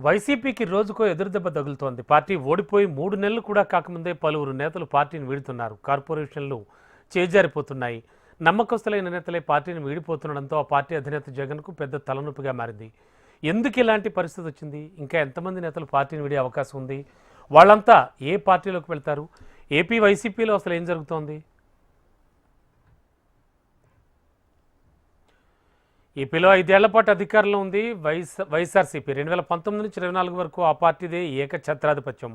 వైసీపీకి రోజుకో ఎదురుదెబ్బ తగులుతోంది. పార్టీ ఓడిపోయి మూడు నెలలు కూడా కాకముందే పలువురు నేతలు పార్టీని వీడుతున్నారు. కార్పొరేషన్లు చేజారిపోతున్నాయి. నమ్మకస్తులైన నేతలే పార్టీని వీడిపోతుండడంతో ఆ పార్టీ అధినేత జగన్కు పెద్ద తలనొప్పిగా మారింది. ఎందుకు ఇలాంటి పరిస్థితి వచ్చింది? ఇంకా ఎంతమంది నేతలు పార్టీని వీడే అవకాశం ఉంది? వాళ్ళంతా ఏ పార్టీలోకి వెళ్తారు? ఏపీ వైసీపీలో అసలు ఏం జరుగుతోంది? ఏపీలో ఐదేళ్ళ పాటు అధికారంలో ఉంది. వైఎస్ వైఎస్ఆర్సీపీ రెండు వేల పంతొమ్మిది నుంచి ఇరవై నాలుగు వరకు ఆ పార్టీదే ఏకఛత్రాధిపత్యం.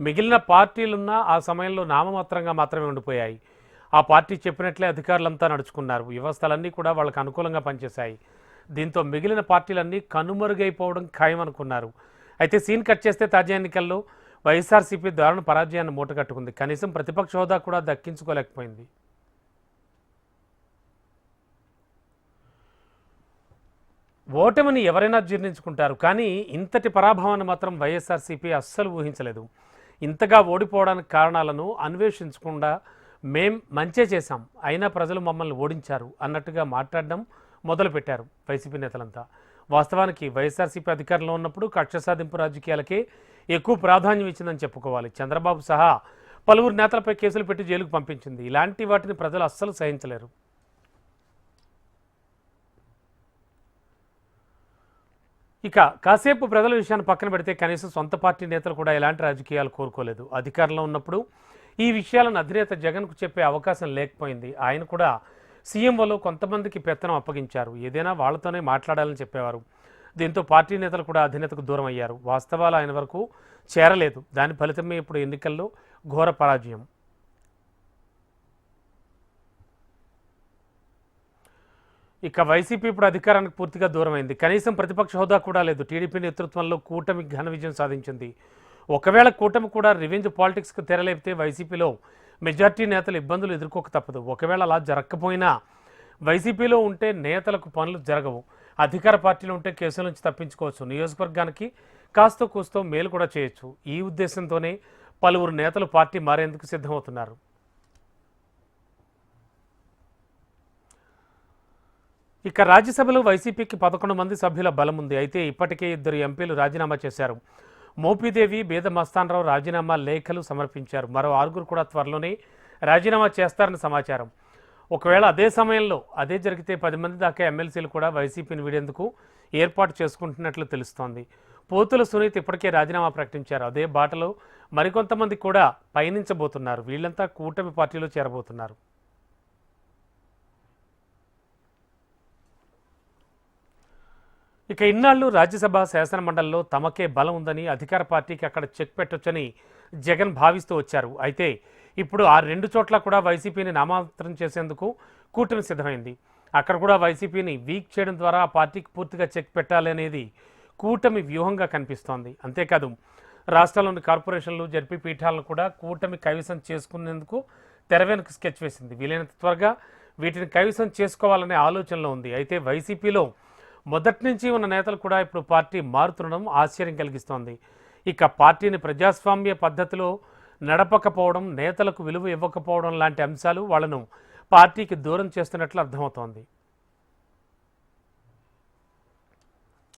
మిగిలిన పార్టీలున్నా ఆ సమయంలో నామమాత్రంగా మాత్రమే ఉండిపోయాయి. ఆ పార్టీ చెప్పినట్లే అధికారులంతా నడుచుకున్నారు. వ్యవస్థలన్నీ కూడా వాళ్ళకు అనుకూలంగా పనిచేశాయి. దీంతో మిగిలిన పార్టీలన్నీ కనుమరుగైపోవడం ఖాయం అనుకున్నారు అయితే సీన్ కట్ చేస్తే తాజా ఎన్నికల్లో వైఎస్ఆర్సీపీ దారుణ పరాజయాన్ని మూటగట్టుకుంది. కనీసం ప్రతిపక్ష హోదా కూడా దక్కించుకోలేకపోయింది. ఓటమిని ఎవరైనా జీర్ణించుకుంటారు కానీ ఇంతటి పరాభవాన్ని మాత్రం వైఎస్ఆర్సీపీ అస్సలు ఊహించలేదు. ఇంతగా ఓడిపోవడానికి కారణాలను అన్వేషించకుండా మేం మంచే చేశాం అయినా ప్రజలు మమ్మల్ని ఓడించారు అన్నట్టుగా మాట్లాడడం మొదలుపెట్టారు వైసీపీ నేతలంతా. వాస్తవానికి వైఎస్ఆర్సీపీ అధికారంలో ఉన్నప్పుడు కక్ష సాధింపు రాజకీయాలకే ఎక్కువ ప్రాధాన్యం ఇచ్చిందని చెప్పుకోవాలి. చంద్రబాబు సహా పలువురు నేతలపై కేసులు పెట్టి జైలుకు పంపించింది. ఇలాంటి వాటిని ప్రజలు అస్సలు సహించలేరు. ఇక కాసేపు ప్రజల విషయాన్ని పక్కన పెడితే కనీసం సొంత పార్టీ నేతలు కూడా ఎలాంటి రాజకీయాలు కోరుకోలేదు. అధికారంలో ఉన్నప్పుడు ఈ విషయాలను అధినేత జగన్కు చెప్పే అవకాశం లేకపోయింది. ఆయన కూడా సీఎంఓలో కొంతమందికి పెత్తనం అప్పగించారు. ఏదైనా వాళ్ళతోనే మాట్లాడాలని చెప్పేవారు. దీంతో పార్టీ నేతలు కూడా అధినేతకు దూరం అయ్యారు వాస్తవాలు ఆయన వరకు చేరలేదు. దాని ఫలితమే ఇప్పుడు ఎన్నికల్లో ఘోర పరాజయం. ఇక వైసీపీ ఇప్పుడు అధికారానికి పూర్తిగా దూరమైంది. కనీసం ప్రతిపక్ష హోదా కూడా లేదు. టీడీపీ నేతృత్వంలో కూటమి ఘన విజయం సాధించింది. ఒకవేళ కూటమి కూడా రివెంజ్ పాలిటిక్స్కు తెరలేపితే వైసీపీలో మెజార్టీ నేతలు ఇబ్బందులు ఎదుర్కోక తప్పదు. ఒకవేళ అలా జరగకపోయినా వైసీపీలో ఉంటే నేతలకు పనులు జరగవు. అధికార పార్టీలో ఉంటే కేసుల నుంచి తప్పించుకోవచ్చు. నియోజకవర్గానికి కాస్తో కూస్తో మేలు కూడా చేయొచ్చు. ఈ ఉద్దేశంతోనే పలువురు నేతలు పార్టీ మారేందుకు సిద్ధమవుతున్నారు. ఇక రాజ్యసభలో వైసీపీకి పదకొండు మంది సభ్యుల బలం ఉంది. అయితే ఇప్పటికే ఇద్దరు ఎంపీలు రాజీనామా చేశారు. మోపిదేవి బేద మస్తానరావు రాజీనామా లేఖలు సమర్పించారు. మరో ఆరుగురు కూడా త్వరలోనే రాజీనామా చేస్తారని సమాచారం. ఒకవేళ అదే సమయంలో అదే జరిగితే పది మంది దాకా ఎమ్మెల్సీలు కూడా వైసీపీని వీడేందుకు ఏర్పాటు చేసుకుంటున్నట్లు తెలుస్తోంది. పోతుల సునీత్ ఇప్పటికే రాజీనామా ప్రకటించారు. అదే బాటలో మరికొంతమంది కూడా పయనించబోతున్నారు. వీళ్ళంతా కూటమి పార్టీలో చేరబోతున్నారు. ఇక ఇన్నాళ్ళు రాజ్యసభ శాసనమండలిలో తమకే బలం ఉందని అధికార పార్టీకి అక్కడ చెక్ పెట్టొచ్చని జగన్ భావిస్తూ వచ్చారు. అయితే ఇప్పుడు ఆ రెండు చోట్ల కూడా వైసీపీని నామాంతరం చేసేందుకు కూటమి సిద్ధమైంది. అక్కడ కూడా వైసీపీని వీక్ చేయడం ద్వారా ఆ పార్టీకి పూర్తిగా చెక్ పెట్టాలి అనేది కూటమి వ్యూహంగా కనిపిస్తోంది. అంతేకాదు రాష్ట్రాల్లోని కార్పొరేషన్లు జడ్పీ పీఠాలను కూడా కూటమి కైవసం చేసుకునేందుకు తెరవెనుక స్కెచ్ వేసింది. వీలైనంత త్వరగా వీటిని కైవసం చేసుకోవాలనే ఆలోచనలో ఉంది. అయితే వైసీపీలో మొదటి నుంచి ఉన్న నేతలు కూడా ఇప్పుడు పార్టీ మారుతుండడం ఆశ్చర్యం కలిగిస్తోంది. ఇక పార్టీని ప్రజాస్వామ్య పద్ధతిలో నడపకపోవడం నేతలకు విలువ ఇవ్వకపోవడం లాంటి అంశాలు వాళ్ళను పార్టీకి దూరం చేస్తున్నట్లు అర్థమవుతోంది.